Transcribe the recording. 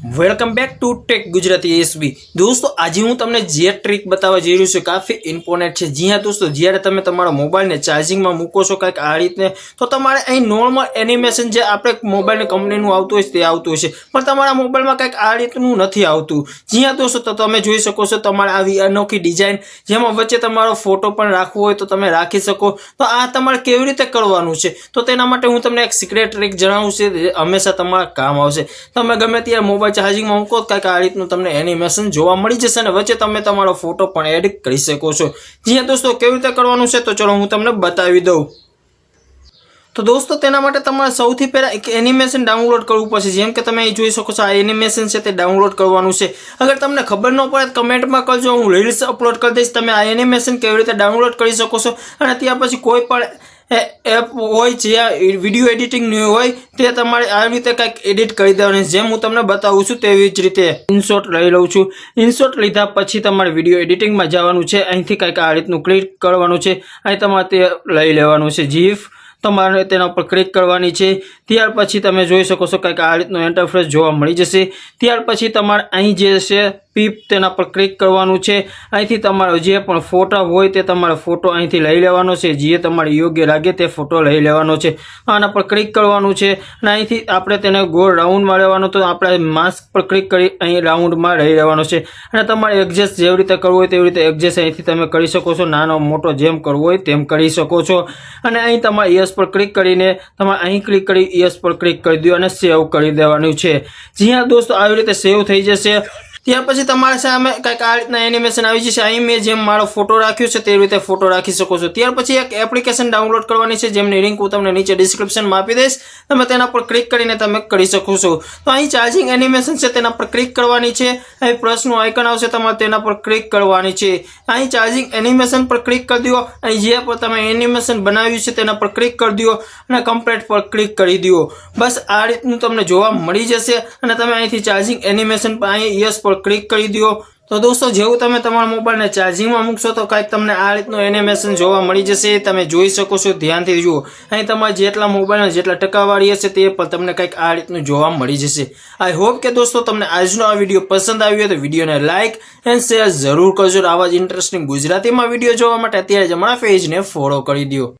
Welcome back to tech Gujarati SB દોસ્તો, આજે હું તમને જે ટ્રીક બતાવવા જઈ રહ્યું છું, કાફી ઇમ્પોર્ટન્ટ છે. જી હા, દોસ્તો, જ્યારે તમે તમારા મોબાઈલને ચાર્જિંગમાં મૂકો છો કાંઈક આ રીતને, તો તમારે અહીં નોર્મલ એનિમેશન જે આપણે મોબાઈલની કંપનીનું આવતું હોય છે, તે આવતું હોય છે પણ તમારા મોબાઈલમાં કાંઈક આ રીતનું નથી આવતું. જી હા, દોસ્તો, તો તમે જોઈ શકો છો, તમારે આવી અનોખી ડિઝાઇન જેમાં વચ્ચે તમારો ફોટો પણ રાખવો હોય તો તમે રાખી શકો. તો આ તમારે કેવી રીતે કરવાનું છે? તો તેના માટે હું તમને એક સિક્રેટ ટ્રીક જણાવું છે હંમેશા તમારા કામ આવશે. તમે ગમે ત્યારે મોબાઈલ ચાર્જિંગમાં મૂકો કાંઈક આ રીતનું તમને એનિમેશન જોવા મળી જશે અને વચ્ચે તમે તમારો ફોટો પણ એડ કરી શકો છો. જી હા દોસ્તો, કેવી રીતે કરવાનું છે? તો ચલો હું તમને બતાવી દઉં. તો દોસ્તો, તેના માટે તમારે સૌથી પહેલાં એક એનિમેશન ડાઉનલોડ કરવું પડશે. જેમ કે તમે જોઈ શકો છો, આ એનિમેશન છે તે ડાઉનલોડ કરવાનું છે. અગર તમને ખબર ન પડે કમેન્ટમાં કરજો હું રીલ્સ અપલોડ કરી દઈશ. તમે આ એનિમેશન કેવી રીતે ડાઉનલોડ કરી શકો છો? અને ત્યાર પછી કોઈ પણ એપ હોય જ્યાં વીડિયો એડિટિંગની હોય, તે તમારે આ રીતે કંઈક એડિટ કરી દેવાની. જેમ હું તમને બતાવું છું તેવી જ રીતે ઇનશોટ લઈ લઉં છું. ઇનશોટ લીધા પછી તમારે વીડિયો એડિટિંગમાં જવાનું છે. અહીંથી કંઈક આ રીતનું ક્લિક કરવાનું છે. અહીં તમારે તે લઈ લેવાનું છે. જીફ તમારે તેના ઉપર ક્લિક કરવાની છે. ત્યાર પછી તમે જોઈ શકો છો કંઈક આ રીતનું ઇન્ટરફેસ જોવા મળી જશે. ત્યાર પછી તમારે અહીં જે છે પીપ તેના પર ક્લિક કરવાનું છે. અહીંથી તમારો જે પણ ફોટા હોય તે તમારો ફોટો અહીંથી લઈ લેવાનો છે. જે તમારે યોગ્ય લાગે તે ફોટો લઈ લેવાનો છે. આના પર ક્લિક કરવાનું છે અને અહીંથી આપણે તેને ગોળ રાઉન્ડમાં લેવાનો તો આપણે માસ્ક પર ક્લિક કરી અહીં રાઉન્ડમાં લઈ લેવાનો છે. અને તમારે એડજસ્ટ જેવી રીતે કરવું હોય તેવી રીતે એડજસ્ટ અહીંથી તમે કરી શકો છો. નાનો મોટો જેમ કરવો હોય તેમ કરી શકો છો. અને અહીં તમારે યસ પર ક્લિક કરીને તમારે અહીં ક્લિક કરી યસ પર ક્લિક કરી દો અને સેવ કરી દેવાનું છે. જી દોસ્તો, આવી રીતે સેવ થઈ જશે. ત્યાર પછી તમારા સામે કંઈક આ રીતના એનિમેશન આવી જશે. અહીં મેં જેમ મારો ફોટો રાખ્યો છે તે રીતે ફોટો રાખી શકો છો. ત્યાર પછી એક એપ્લિકેશન ડાઉનલોડ કરવાની છે, જેમની લિંક હું તમને નીચે ડિસ્ક્રિપ્શનમાં આપી દઈશ. તમે તેના પર ક્લિક કરીને તમે કરી શકો છો. તો અહીં ચાર્જિંગ એનિમેશન છે તેના પર ક્લિક કરવાની છે. અહીં પ્લસનું આઇકન આવશે, તમારે તેના પર ક્લિક કરવાની છે. અહીં ચાર્જિંગ એનિમેશન પર ક્લિક કરી દો. અહીં જે પર તમે એનિમેશન બનાવ્યું છે તેના પર ક્લિક કરી દો અને કમ્પ્લેટ પર ક્લિક કરી દો. બસ આ રીતનું તમને જોવા મળી જશે અને તમે અહીંથી ચાર્જિંગ એનિમેશન અહીં યસ પર ક્લિક કરી દો તો દોસ્તો, જેવું તમે તમારા મોબાઈલને ચાર્જિંગમાં મૂકશો તો કાંઈક તમને આ રીતનું એનિમેશન જોવા મળી જશે. તમે જોઈ શકો છો, ધ્યાનથી જુઓ. અહીં તમારે જેટલા મોબાઈલના જેટલા ટકાવાળી હશે તે પણ તમને કંઈક આ રીતનું જોવા મળી જશે. આઈ હોપ કે દોસ્તો, તમને આજનો આ વીડિયો પસંદ આવ્યો તો વિડીયોને લાઇક એન્ડ શેર જરૂર કરજો. આવા જ ઇન્ટરેસ્ટિંગ ગુજરાતીમાં વીડિયો જોવા માટે અત્યારે જ અમારા પેજને ફોલો કરી દો